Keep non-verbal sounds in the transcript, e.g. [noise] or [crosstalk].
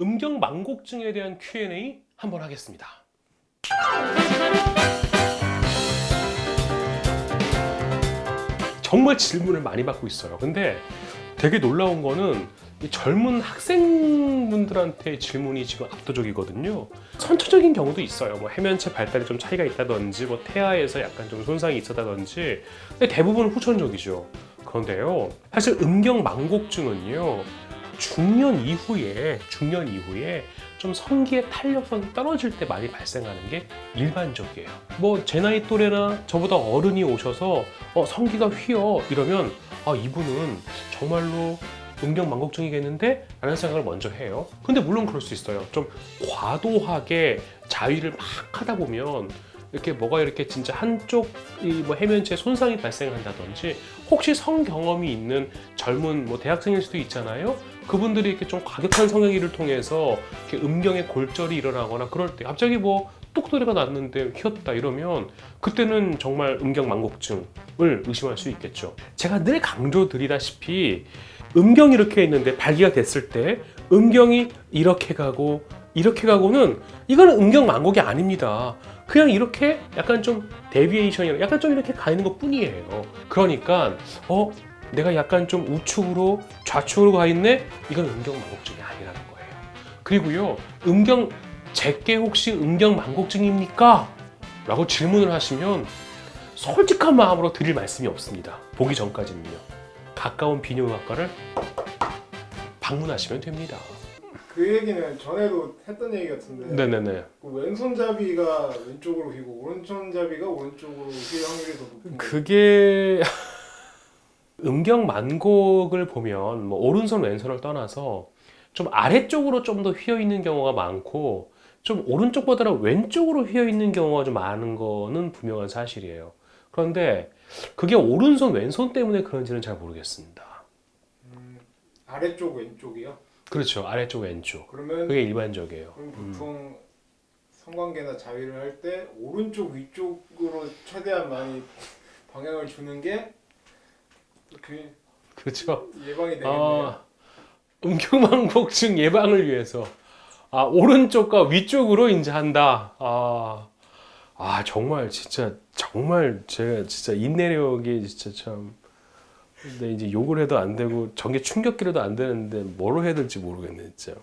음경 망곡증에 대한 Q&A 한번 하겠습니다. 정말 질문을 많이 받고 있어요. 근데 되게 놀라운 거는 이 젊은 학생분들한테 질문이 지금 압도적이거든요. 선천적인 경우도 있어요. 뭐 해면체 발달에 좀 차이가 있다든지, 뭐 태아에서 약간 좀 손상이 있었다든지, 대부분 후천적이죠. 그런데요, 사실 음경 망곡증은요, 중년 이후에 중년 이후에 좀 성기의 탄력성이 떨어질 때 많이 발생하는 게 일반적이에요. 뭐 제 나이 또래나 저보다 어른이 오셔서 어, 성기가 휘어 이러면 아 이분은 정말로 음경 망곡증이겠는데? 라는 생각을 먼저 해요. 근데 물론 그럴 수 있어요. 좀 과도하게 자위를 막 하다 보면 이렇게 뭐가 이렇게 진짜 한쪽 이뭐 해면체에 손상이 발생한다든지 혹시 성 경험이 있는 젊은 뭐 대학생일 수도 있잖아요. 그분들이 이렇게 좀 과격한 성형기를 통해서 이렇게 음경의 골절이 일어나거나 그럴 때 갑자기 뭐 뚝소리가 났는데 휘었다 이러면 그때는 정말 음경 망곡증을 의심할 수 있겠죠. 제가 늘 강조드리다시피 음경이 이렇게 있는데 발기가 됐을 때 음경이 이렇게 가고 이렇게 가고는 이거는 음경 망곡이 아닙니다. 그냥 이렇게 약간 좀 데비에이션이 약간 좀 이렇게 가 있는 것 뿐이에요. 그러니까 어 내가 약간 좀 우측으로 좌측으로 가 있네 이건 음경 망곡증이 아니라는 거예요. 그리고요 음경 제게 혹시 음경 망곡증입니까? 라고 질문을 하시면 솔직한 마음으로 드릴 말씀이 없습니다. 보기 전까지는요. 가까운 비뇨의학과를 방문하시면 됩니다. 그 얘기는 전에도 했던 얘기 같은데 네네네. 그 왼손잡이가 왼쪽으로 휘고 오른손잡이가 오른쪽으로 휘 확률이 더 높은 거 그게 [laughs] 음경 만곡을 보면 뭐 오른손 왼손을 떠나서 좀 아래쪽으로 좀 더 휘어 있는 경우가 많고 좀 오른쪽보다는 왼쪽으로 휘어 있는 경우가 좀 많은 거는 분명한 사실이에요. 그런데 그게 오른손 왼손 때문에 그런지는 잘 모르겠습니다. 음, 아래쪽 왼쪽이요? 그렇죠. 아래쪽 왼쪽. 그러면 그게 일반적이에요. 그럼 보통 성관계나 자위를 할 때 오른쪽 위쪽으로 최대한 많이 방향을 주는 게 그 그렇죠. 예방이 되겠네요. 아, 음경망곡증 예방을 위해서 아 오른쪽과 위쪽으로 이제 한다. 아, 아 정말 진짜 정말 제가 진짜 인내력이 진짜 참. 근데 이제 욕을 해도 안 되고 전개 충격기로도 안 되는데 뭐로 해야 될지 모르겠네 진짜.